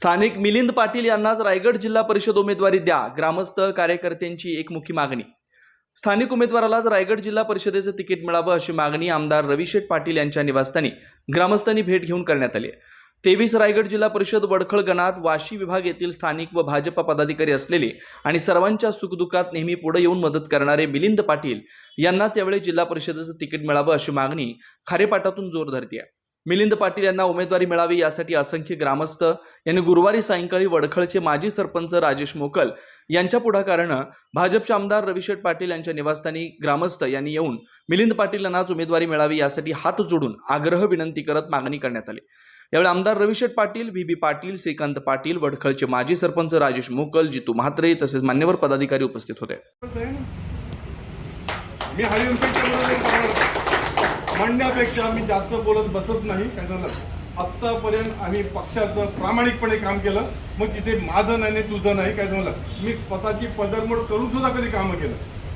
स्थानिक मिलिंद पाटील यांनाच रायगड जिल्हा परिषद उमेदवारी द्या ग्रामस्थ कार्यकर्त्यांची एकमुखी मागणी. स्थानिक उमेदवारालाच रायगड जिल्हा परिषदेचं तिकीट मिळावं अशी मागणी आमदार रविशेठ पाटील यांच्या निवासस्थानी ग्रामस्थांनी भेट घेऊन करण्यात आली तेवीस रायगड जिल्हा परिषद वडखळ गणात वाशी विभाग येथील स्थानिक व भाजपा पदाधिकारी असलेले आणि सर्वांच्या सुखदुःखात नेहमी पुढे येऊन मदत करणारे मिलिंद पाटील यांनाच यावेळी जिल्हा परिषदेचं तिकीट मिळावं अशी मागणी खारेपाटातून जोर धरते मिलिंद पाटील यांना उमेदवारी मिळावी यासाठी असंख्य ग्रामस्थ यांनी गुरुवारी सायंकाळी वडखळचे माजी सरपंच राजेश मोकल यांच्या पुढाकारानं भाजपचे आमदार रविशेठ पाटील यांच्या निवासस्थानी ग्रामस्थ यांनी येऊन मिलिंद पाटील यांनाच उमेदवारी मिळावी यासाठी हात जोडून आग्रह विनंती करत मागणी करण्यात आली. यावेळी आमदार रविशेठ पाटील व्ही बी पाटील श्रीकांत पाटील वडखळचे माजी सरपंच राजेश मोकल जितू म्हात्रे तसेच मान्यवर पदाधिकारी उपस्थित होते. मी म्हणण्यापेक्षा मी जास्त बोलत बसत नाही. काय झालं? आत्तापर्यंत आम्ही पक्षाचं प्रामाणिकपणे काम केलं. मग तिथे माझं नाही आणि तुझं नाही. काय झालं? मी स्वतःची पदरमोड करून सुद्धा कधी कामं केलं.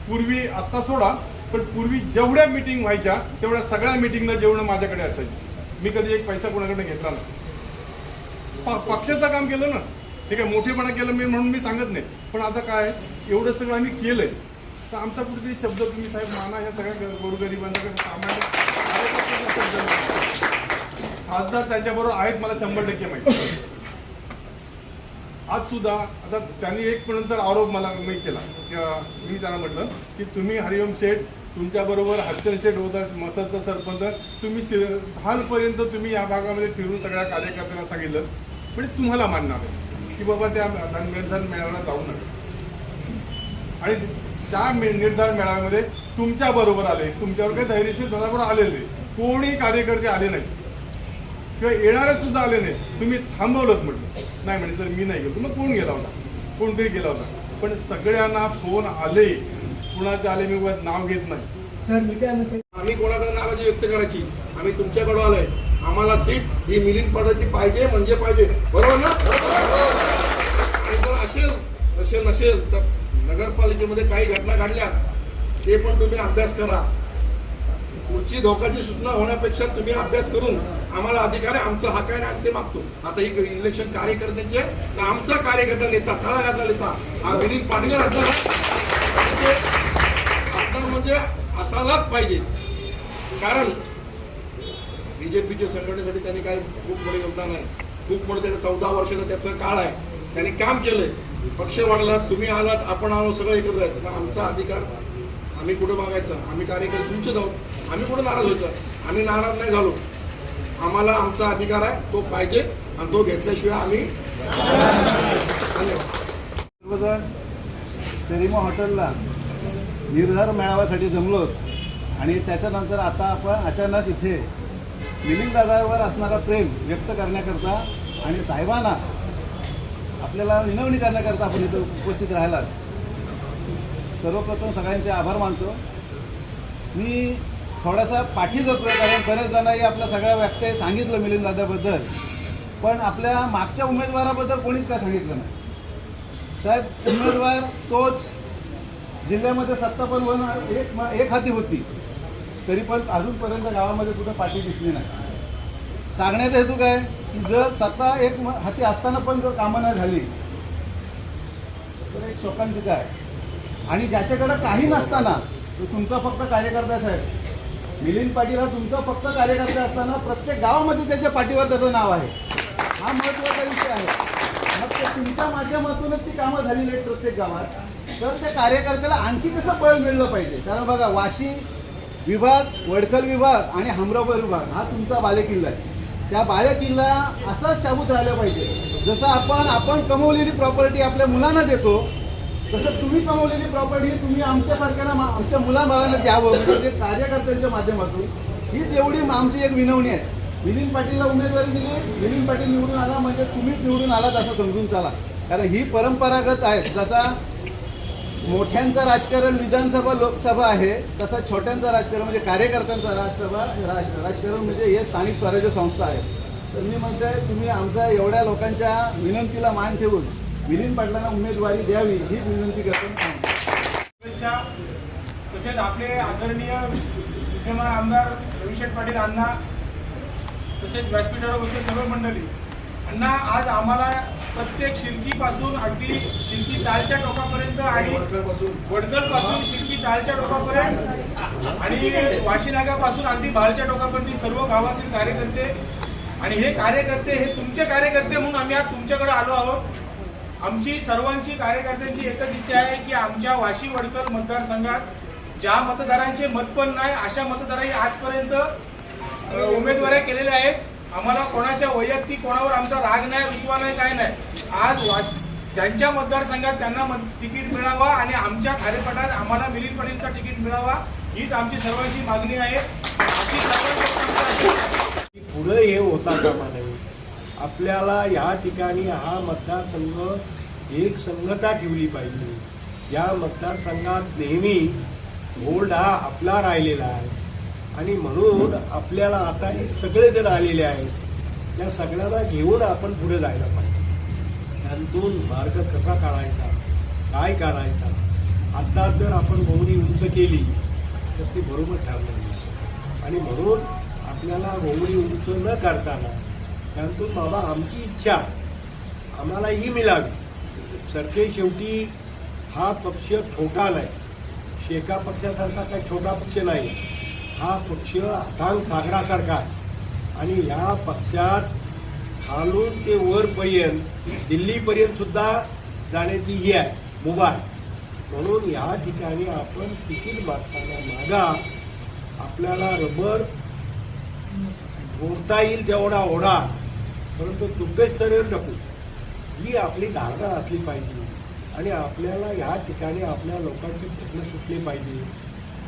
पूर्वी आत्ता सोडा पण पूर्वी जेवढ्या मिटिंग व्हायच्या तेवढ्या सगळ्या मिटिंगला जेवढं माझ्याकडे असायचं. मी कधी एक पैसा कोणाकडे घेतला ना पक्षाचं काम केलं ना. ठीक आहे मोठेपणा केलं मी म्हणून मी सांगत नाही. पण आता काय? एवढं सगळं आम्ही केलंय. तर आमचा कुठेतरी शब्द तुम्ही साहेब माना या सगळ्या गोरगरिबांचा कसं सामान्य खासदार त्यांच्याबरोबर आहेत मला शंभर टक्के माहिती आज सुद्धा आता त्यांनी एक नंतर आरोप मला मी केला. किंवा मी त्यांना म्हटलं की तुम्ही हरिओम शेठ तुमच्याबरोबर हर्चन शेठ होता मसदचा सरपंच तुम्ही शिर हालपर्यंत तुम्ही या भागामध्ये फिरून सगळ्या कार्यकर्त्यांना सांगितलं. म्हणजे तुम्हाला मानणार आहे की बाबा त्या निर्धार मेळाव्याला जाऊ नका. आणि त्या मे- निर्धार मेळाव्यामध्ये तुमच्या बरोबर आले. तुमच्यावर काही धैर्यशीर दादाबरोबर आलेले कोणी कार्यकर्ते आले नाही किंवा येणारे सुद्धा आले नाही तुम्ही थांबवलं म्हटलं. नाही म्हणजे सर मी नाही गेलो. मग कोण गेला होता? कोणतरी गेला होता. पण सगळ्यांना फोन आले. कुणाचे आले मी नाव घेत नाही. सर मी काय म्हणते आम्ही कोणाकडे नाराजी व्यक्त करायची? आम्ही तुमच्याकडे आलोय. आम्हाला सीट ही मिलिंद पदाची पाहिजे म्हणजे पाहिजे. बरोबर ना? असेल. नसेल नसेल. तर नगरपालिकेमध्ये काही घटना घडल्या ते पण तुम्ही अभ्यास करा. पुढची धोकाची सूचना होण्यापेक्षा तुम्ही अभ्यास करून आम्हाला अधिकार आहे आमचा हक आहे आणि आम्ही ते मागतो. आता ही इलेक्शन कार्यकर्त्यांचे तर आमचा कार्यकर्ता नेता तळागाचा नेता हा विनीत पाटील असणार म्हणजे आमदार म्हणजे असायलाच पाहिजे. कारण बीजेपीच्या संघटनेसाठी त्यांनी काय खूप मोठे योगदान आहे. खूप मोठं त्याचं चौदा वर्षाचा त्याचं काळ आहे. त्यांनी काम केलंय. पक्ष वाढला तुम्ही आलात आपण आलो सगळं एकत्र आहेत. मग आमचा अधिकार आम्ही कुठं मागायचा? आम्ही कार्यकर्ते तुमचेच आहोत. आम्ही कुठं नाराज व्हायचं? आम्ही नाराज नाही झालो. आम्हाला आमचा अधिकार आहे तो पाहिजे आणि तो घेतल्याशिवाय आम्ही सर्वजण सेरिमा हॉटेलला निर्धार मेळाव्यासाठी जमलो आणि त्याच्यानंतर आता आपण अचानक इथे मिलिंद दादावर असणारा प्रेम व्यक्त करण्याकरता आणि साहेबांना आपल्याला विनवणी करण्याकरता आपण इथं उपस्थित राहिला सर्वप्रथम सगळ्यांचे आभार मानतो. मी थोडासा पाठी जातोय कारण बऱ्याच जणांनी आपल्या सगळ्या व्यक्ती सांगितलं मिलिंद दादाबद्दल पण आपल्या मागच्या उमेदवाराबद्दल कोणीच काय सांगितलं नाही. साहेब उमेदवार तोच जिल्ह्यामध्ये सत्ता पण वन एक एक हाती होती. तरी पण अजूनपर्यंत गावामध्ये कुठं पाठी दिसली नाही. सांगण्याचा हेतू काय? की जर सत्ता एक म- हाती असताना पण जर कामं नाही झाली तर एक शोकांतिका आहे. आणि ज्याच्याकडं काही नसताना तो तुमचा फक्त कार्यकर्ता साहेब. मिलिंद पाटील हा तुमचा फक्त कार्यकर्ता असताना प्रत्येक गावामध्ये त्याच्या पाठीवर त्याचं नाव आहे. हा महत्त्वाचा विषय आहे. मग ते तुमच्या माध्यमातूनच ती कामं झालेली आहेत प्रत्येक गावात. तर त्या कार्यकर्त्याला आणखी कसं बळ मिळलं पाहिजे? कारण बघा वाशी विभाग वडखल विभाग आणि हमराबाद विभाग हा तुमचा बालेकिल्ला आहे. त्या बालकीला असाच शाबूत राहिला पाहिजे. जसं आपण आपण कमवलेली प्रॉपर्टी आपल्या मुलांना देतो तसं तुम्ही कमवलेली प्रॉपर्टी तुम्ही आमच्यासारख्याला आमच्या मुलाबाळांना द्यावं म्हणजे कार्यकर्त्यांच्या माध्यमातून. हीच एवढी आमची एक विनवणी आहे. मिलिंद पाटीलला उमेदवारी दिली मिलिंद पाटील निवडून आला म्हणजे तुम्हीच निवडून आलात असं समजून चाला. कारण ही परंपरागत आहे जसा मोठ्यांचं राजकारण विधानसभा लोकसभा आहे. तसा छोट्यांचं राजकारण म्हणजे कार्यकर्त्यांचं राजसभा राज राजकारण म्हणजे हे स्थानिक स्वराज्य संस्था आहे. तर मी म्हणतोय तुम्ही आमच्या एवढ्या लोकांच्या विनंतीला मान ठेवून मिलिंद पाटलांना उमेदवारी द्यावी हीच विनंती करतो. तसेच आपले आदरणीय विद्यमान आमदार रविशेठ पाटील अण्णा तसेच व्यासपीठावर बसले सर्व मंडळी. अण्णा आज आम्हाला प्रत्येक शिर्कीपासून अगदी शिर्की चालच्या टोकापर्यंत आणि वडकरपासून वडकरपासून शिर्की चालच्या टोकापर्यंत. आणि वाशीनागापासून अगदी भालच्या टोकापर्यंत सर्व गावातील कार्यकर्ते आणि हे कार्यकर्ते हे तुमचे कार्यकर्ते म्हणून आम्ही आज तुमच्याकडे आलो आहोत. आमची सर्वांची कार्यकर्त्यांची एकच इच्छा आहे की आमच्या वाशी वडकर मतदारसंघात ज्या मतदारांचे मत पण नाही अशा मतदारांनी आजपर्यंत उमेदवाऱ्या केलेल्या आहेत. आम्हाला कोणाच्या वैयक्तिक कोणावर आमचा राग नाही रुसवा नाही काय नाही. आज वाश त्यांच्या मतदारसंघात त्यांना मत तिकीट मिळावा आणि आमच्या कार्यपटात आम्हाला मिलिंद पटेलचा तिकीट मिळावा हीच आमची सर्वांची मागणी आहे. पुढे हे होता कामा नये. आपल्याला या ठिकाणी हा मतदारसंघ एक संघता ठेवली पाहिजे. या मतदारसंघात नेहमी होल्ड हा आपला राहिलेला आहे. आणि म्हणून आपल्याला आता हे सगळेजण आलेले आहेत या सगळ्यांना घेऊन आपण पुढे जायला पाहिजे. त्यातून मार्ग कसा काढायचा काय काढायचा? आता जर आपण गोवणी उंच केली तर ती बरोबर ठरणार नाही. आणि म्हणून आपल्याला गोवडी उंच न करताना त्यातून बाबा आमची इच्छा आम्हाला ही मिळावी. सरके शेवटी हा पक्ष छोटा नाही. शेका पक्षासारखा काही छोटा पक्ष नाही. हा पक्ष अथांग सागरासारखा आहे. आणि या पक्षात खालून ते वरपर्यंत दिल्लीपर्यंत सुद्धा जाण्याची ही आहे मुबार म्हणून या ठिकाणी आपण तिकीट मागताना मागा आपल्याला रबर ओढता येईल तेवढा ओढा परंतु तुपेच तर टाकू ही आपली धारणा असली पाहिजे. आणि आपल्याला या ठिकाणी आपल्या लोकांचे प्रश्न सुटले पाहिजे.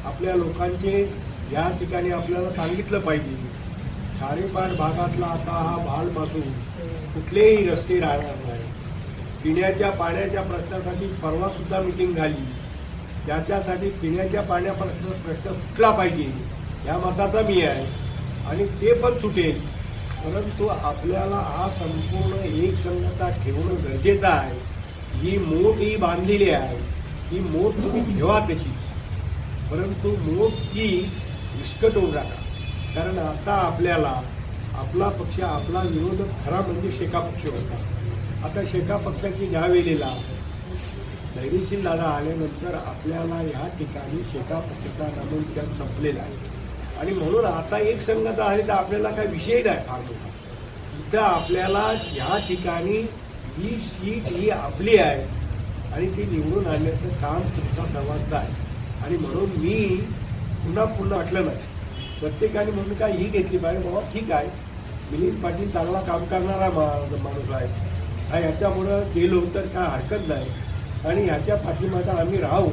आपल्या लोकांचे या ठिकाणी आपल्याला सांगितलं पाहिजे खारेपाट भागातला आता हा भालपासून कुठलेही रस्ते राहणार नाही. पिण्याच्या पाण्याच्या प्रश्नासाठी परवा सुद्धा मिटिंग झाली. त्याच्यासाठी पिण्याच्या पाण्या प्रश्न प्रश्न सुटला पाहिजे. या मताचा मी आहे. आणि ते पण सुटेल. परंतु आपल्याला हा संपूर्ण एक संगता ठेवणं गरजेचं आहे. ही मोठ ही बांधलेली आहे. ही मोठ तुम्ही ठेवा तशी. परंतु मोठ ही विस्कटवून टाका कारण आता आपल्याला आपला पक्ष आपला विरोधक खरा म्हणजे शेका पक्ष होता. आता शेका पक्षाची ज्या वेळेला धैर्यशील दादा आल्यानंतर आपल्याला या ठिकाणी शेका पक्षाचा नामांकन संपलेला आहे. आणि म्हणून आता एक संगत आहे तर आपल्याला काय विषय नाही फार मोठा. इथं आपल्याला या ठिकाणी ही सीट ही आपली आहे आणि ती निवडून आणण्याचं काम तुमचा सर्वांचं आहे. आणि म्हणून मी पुन्हा पुन्हा वाटलं नाही. प्रत्येकाने म्हणून काय ही घेतली पाहिजे बाबा ठीक आहे. मिलिंद पाटील चांगला काम करणारा मा माणूस आहे. हा ह्याच्यामुळं गेलो तर काय हरकत नाही. आणि ह्याच्या पाठीमागं आम्ही राहू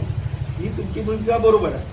ही तुमची भूमिका बरोबर आहे.